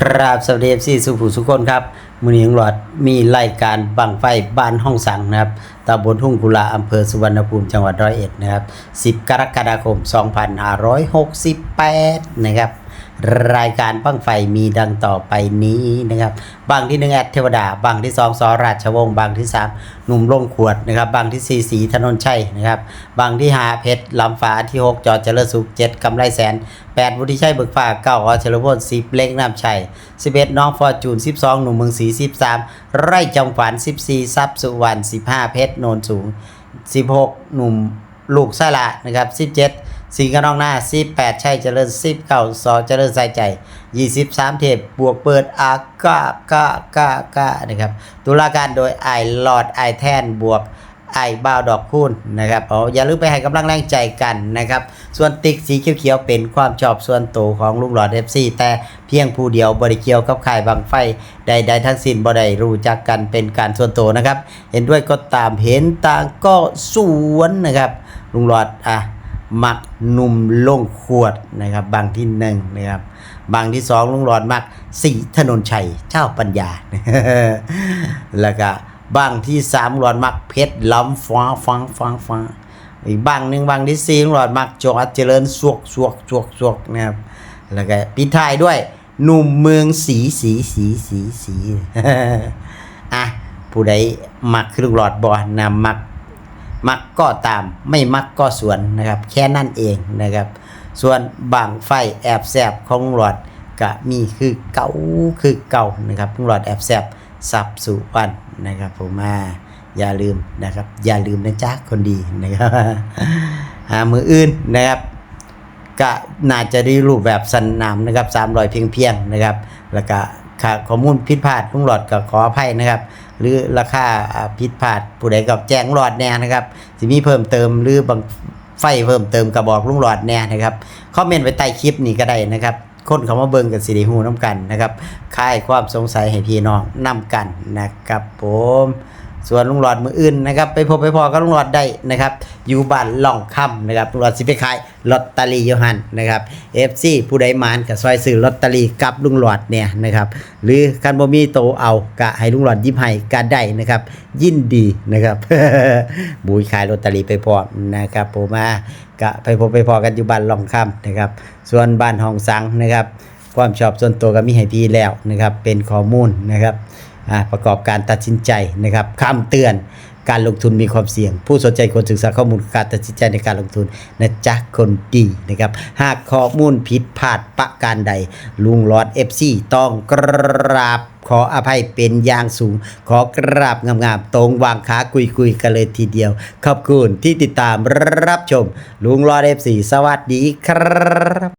ครับสวัสดีซีสุภูสุคนครับมือนี้หลอดมีรายการบังไฟบ้านห้องสังนะครับตำบลทุ่งกุลาอำเภอสุวรรณภูมิจังหวัดร้อยเอ็ดนะครับ 10 กรกฎาคม 2568 นะครับ รายการบังไฟมีดังต่อไปนี้นะครับบางที่หนึ่งแอดเทวดาบางที่สองสอราชวงศ์บางที่สามหนุ่มลงขวดนะครับบางที่สี่สีถนนชัยนะครับบางที่ห้าเพชรลำฟ้าที่หกจอดเจริญสุขเจ็ดกำไรแสนแปดวุฒิชัยเบิกฟ้าเก้าอเฉลิมพลสิบเล็กน้ำชัยสิบเอ็ดน้องฟอร์จูนสิบสองหนุ่มเมืองศรีสิบสามไร่จังฝันสิบสี่ทรัพย์สุวรรณสิบห้าเพชรโนนสูงสิบหกหนุ่มลูกสละนะครับสิบเจ็ด สิงกระนองหน้า18ชัยเจริญ10เก่าซอเจริญใส่ใจ23เทพบวกเปิดอากากากากานะครับตุลาการโดยไอหลอดไอแทนบวกไอบ้าวดอกคูณนะครับอ๋ออย่าลืมไปให้กำลังแรงใจกันนะครับ ส่วนติ๊กสีเขียวๆเป็นความชอบส่วนตัวของลุงหลอดเอฟซีแต่เพียงผู้เดียวบริเกียวกับข่ายบางไฟใดๆทั้งสิ้นบ่ได้รู้จักกันเป็นการส่วนตัวนะครับ เห็นด้วยก็ตามเห็นต่างก็สวนนะครับลุงหลอดอะ มักหนุ่มลงขวดนะครับ บางที่หนึ่งนะครับ บางที่สองลุงหลอดมักสีถนนชัยเจ้าปัญญา แล้วก็บางที่สามหลอดมักเพชรล้ำฟ้าฟังฟังฟังอีกบางหนึ่งบางที่สี่ลุงหลอดมักจอดเจริญสวกสวกสวกสวกนะครับ แล้วก็ปิดท้ายด้วยหนุ่มเมืองสีสีสีสีสีอะผู้ใดมักคือลุงหลอดบอนำมัก มักก็ตามไม่มักก็สวนนะครับแค่นั่นเองนะครับ ส่วนบางไฟแอบแซบของหลอดก็มีคือเก่าคือเก่านะครับลุงหลอดแอบแซบสับสุวรรณนะครับผมมาอย่าลืมนะครับ อย่าลืมนะจ๊ะคนดีนะครับหามืออื่นนะครับก็น่าจะได้รูปแบบสันนามนะครับ300เพียงเพียงนะครับ แล้วก็ ค่าข้อมูลผิดพลาดลุงหลอดก็ขออภัยนะครับ หรือราคาผิดพลาดผู้ใดก็แจ้งหลอดแน่นะครับสิมีเพิ่มเติมหรือบางไฟเพิ่มเติมก็บอกลุงหลอดแน่นะครับคอมเมนต์ไว้ใต้คลิปนี้ก็ได้นะครับคนเขามาเบิ่งกันสิริฮูน้ำกันนะครับคลายความสงสัยให้พี่น้องนํกันนะครับผม ส่วนลุงหลอดมืออื่นนะครับไปพบไปพอกับลุงหลอดได้นะครับอยู่บ้านล่องค่ำนะครับลุงหลอดสิไปขายลอตเตอรี่ยูหันนะครับเอฟซีผู้ใดมานกับซอยซื้อลอตเตอรี่กับลุงหลอดเนี่ยนะครับหรือคันบ่มีโตเอากะให้ลุงหลอดยิบให้ก็ได้นะครับยินดีนะครับบุยขายลอตเตอรี่ไปพอนะครับผมมากะไปพบไปพอกันอยู่บ้านล่องค่ำนะครับส่วนบ้านห้องสังนะครับความชอบส่วนตัวก็มีให้พี่แล้วนะครับเป็นข้อมูลนะครับ ประกอบการตัดสินใจนะครับคำเตือนการลงทุนมีความเสี่ยง ผู้สนใจควรศึกษาข้อมูลการตัดสินใจในการลงทุนนะจ๊ะคนดีนะครับ หากข้อมูลผิดพลาดประการใด ลุงหลอด FC ต้องกราบขออภัยเป็นอย่างสูง ขอกราบงามๆ ตรงวางขาคุยๆกันเลยทีเดียว ขอบคุณที่ติดตามรับชม ลุงหลอด FC สวัสดีครับ